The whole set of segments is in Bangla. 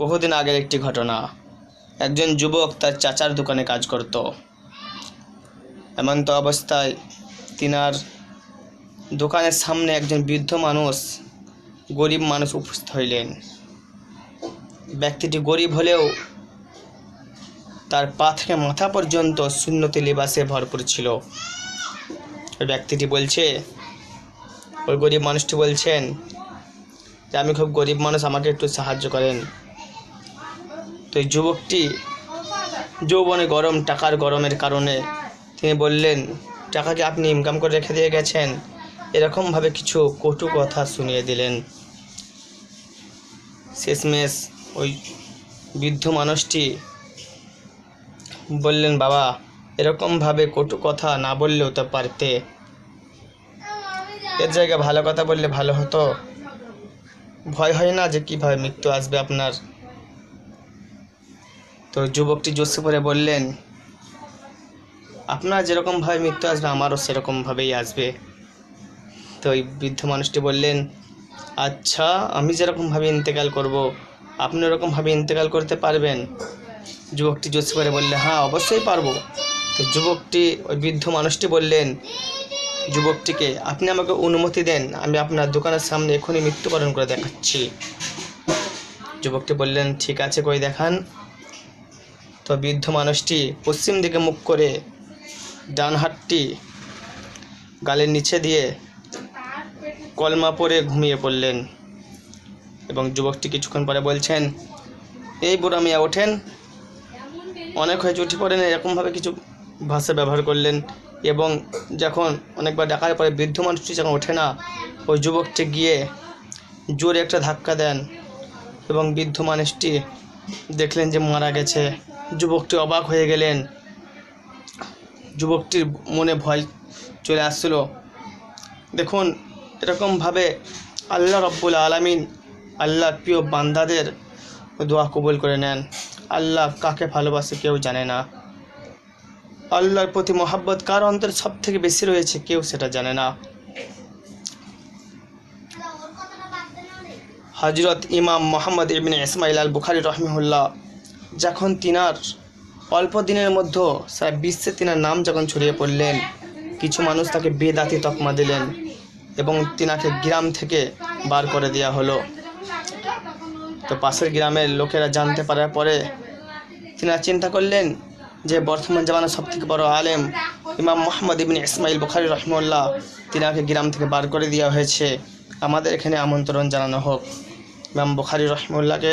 বহুদিন আগের একটি ঘটনা। একজন যুবক তার চাচার দোকানে কাজ করত। এমন্ত অবস্থায় তিনার দোকানের সামনে একজন বৃদ্ধ মানুষ, গরিব মানুষ উপস্থিত হইলেন। ব্যক্তিটি গরিব হলেও তার পা থেকে মাথা পর্যন্ত শূন্যতে লিবাসে ভরপুর ছিল। ওই ব্যক্তিটি বলছে, ওই গরিব মানুষটি বলছেন যে, আমি খুব গরিব মানুষ, আমাকে একটু সাহায্য করেন। তো এই যুবকটি যৌবনে গরম, টাকার গরমের কারণে তিনি বললেন টাকাকে আপনি ইনকাম করে রেখে দিয়ে গেছেন? এরকমভাবে কিছু কটু কথা শুনিয়ে দিলেন। শেষমেশ ওই বৃদ্ধ মানুষটি বললেন, বাবা, এরকমভাবে কটু কথা না বললেও তো পারতে। এর জায়গায় ভালো কথা বললে ভালো হতো। ভয় হয় না যে কীভাবে মৃত্যু আসবে আপনার? তো যুবকটি জোসে পরে বললেন, আপনার যেরকমভাবে মৃত্যু আসবে, আমারও সেরকমভাবেই আসবে। তো ওই বৃদ্ধ মানুষটি বললেন আচ্ছা আমি যেরকমভাবে ইন্তেকাল করব, আপনি ওরকমভাবে ইন্তেকাল করতে পারবেন? যুবকটি জোসে পরে বললে হ্যাঁ অবশ্যই পারব। তো যুবকটি, ওই বৃদ্ধ মানুষটি বললেন, যুবকটিকে আপনি আমাকে অনুমতি দেন, আমি আপনার দোকানের সামনে এখনই মৃত্যুবরণ করে দেখাচ্ছি। যুবকটি বললেন, ঠিক আছে, কই দেখান। তো বৃদ্ধ মানুষটি পশ্চিম দিকে মুখ করে ডান হাতটি গালের নিচে দিয়ে কলমা পরে ঘুমিয়ে পড়লেন এবং যুবকটি কিছুক্ষণ পরে বলছেন, এই বুড়া মিয়া ওঠেন। অনেক হয়েছে, উঠে পড়েন, এরকমভাবে কিছু ভাষা ব্যবহার করলেন এবং যখন অনেকবার ডাকার পরে বৃদ্ধ মানুষটি যখন ওঠে না, ওই যুবকটি গিয়ে জোরে একটা ধাক্কা দেন এবং বৃদ্ধ মানুষটি দেখলেন যে মারা গেছে। যুবকটি অবাক হয়ে গেলেন। যুবকটির মনে ভয় চলে আসছিল। দেখুন, এরকমভাবে আল্লাহ রব্বুল আলামিন আল্লাহর প্রিয় বান্দাদের দোয়া কবুল করে নেন। আল্লাহ কাকে ভালোবাসে কেউ জানে না। আল্লাহর প্রতি মহাব্বত কার অন্তর সব থেকে বেশি রয়েছে কেউ সেটা জানে না। হজরত ইমাম মোহাম্মদ ইবিন ইসমাইল আল বুখারি রহমিহুল্লাহ যখন তিনার অল্প দিনের মধ্যে সারা বিশ্বে তিনার নাম যখন ছড়িয়ে পড়লেন, কিছু মানুষ তাকে বেদাতি তকমা দিলেন এবং তিনাকে গ্রাম থেকে বার করে দেওয়া হলো। তো পাশের গ্রামের লোকেরা জানতে পারার পরে তিনারা চিন্তা করলেন যে বর্তমান জামানার সব থেকে বড় আলেম ইমাম মোহাম্মদ ইবিন ইসমাইল বুখারি রহমুল্লাহ তিনাকে গ্রাম থেকে বার করে দেওয়া হয়েছে। আমাদের এখানে আমন্ত্রণ জানানো হোক। ইমাম বুখারি রহমুল্লাহকে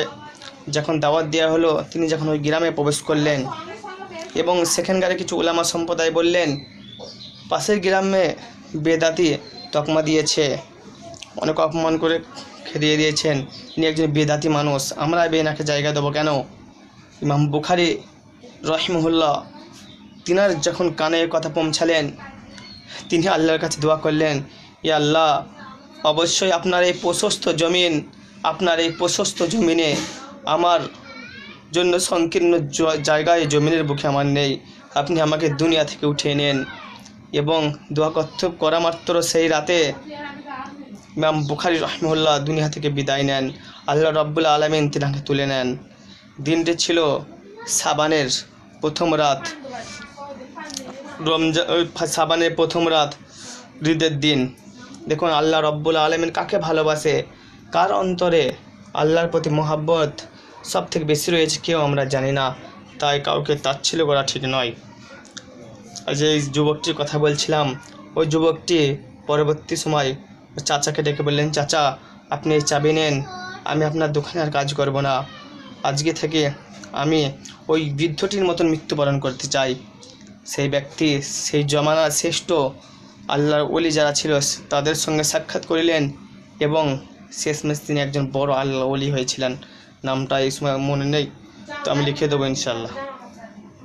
যখন দাওয়াত দেওয়া হলো, তিনি যখন ওই গ্রামে প্রবেশ করলেন এবং সেখানকার কিছু উলামা সম্প্রদায় বললেন, পাশের গ্রামে বেদাতি তকমা দিয়েছে। অনেক অপমান করে খেদিয়ে দিয়েছেন। তিনি একজন বেদাতি মানুষ। আমরা বেনাকে জায়গা দেবো কেন? ইমাম বুখারি রহিমহুল্লাহ তিনার যখন কানে কথা পৌঁছালেন, তিনি আল্লাহর কাছে দোয়া করলেন ই আল্লাহ, অবশ্যই আপনার এই প্রশস্ত জমিন, আপনার এই প্রশস্ত জমিনে আমার জন্য সংকীর্ণ জায়গায় জমিনের বুকে আমার নেই। আপনি আমাকে দুনিয়া থেকে উঠিয়ে নেন এবং দোয়া কর্তব্য করা মাত্র সেই রাতে ইমাম বুখারি রহমুল্লাহ দুনিয়া থেকে বিদায় নেন। আল্লাহ রব্বুল আলমিন তিনাকে তুলে নেন। দিনটি ছিল সাবানের প্রথম রাত। রমজান সাবানের প্রথম রাত ঈদের দিন। দেখুন, আল্লাহ রব্বুল আলমিন কাকে ভালোবাসে? কার অন্তরে? আল্লাহর প্রতি মহাব্বত? সব থেকে বেশি রয়েছে কেউ আমরা জানি না, তাই কাউকে তাচ্ছিল করা ঠিক নয়। যে যুবকটির কথা বলছিলাম, ওই যুবকটি পরবর্তী সময় চাচাকে ডেকে বললেন, চাচা, আপনি চাবি নেন, আমি আপনার দোকানে আর কাজ করব না। আজকে থেকে আমি ওই বৃদ্ধটির মতন মৃত্যুবরণ করতে চাই। সেই ব্যক্তি, সেই জমানার শ্রেষ্ঠ, আল্লাহর ওলি যারা ছিল, তাদের সঙ্গে সাক্ষাৎ করিলেন এবং শেষমেশ তিনি একজন বড় আল্লাহ ওলি হয়েছিলেন। নামটা এই সময় মনে নেই তো আমি লিখে দেবো ইনশাল্লাহ।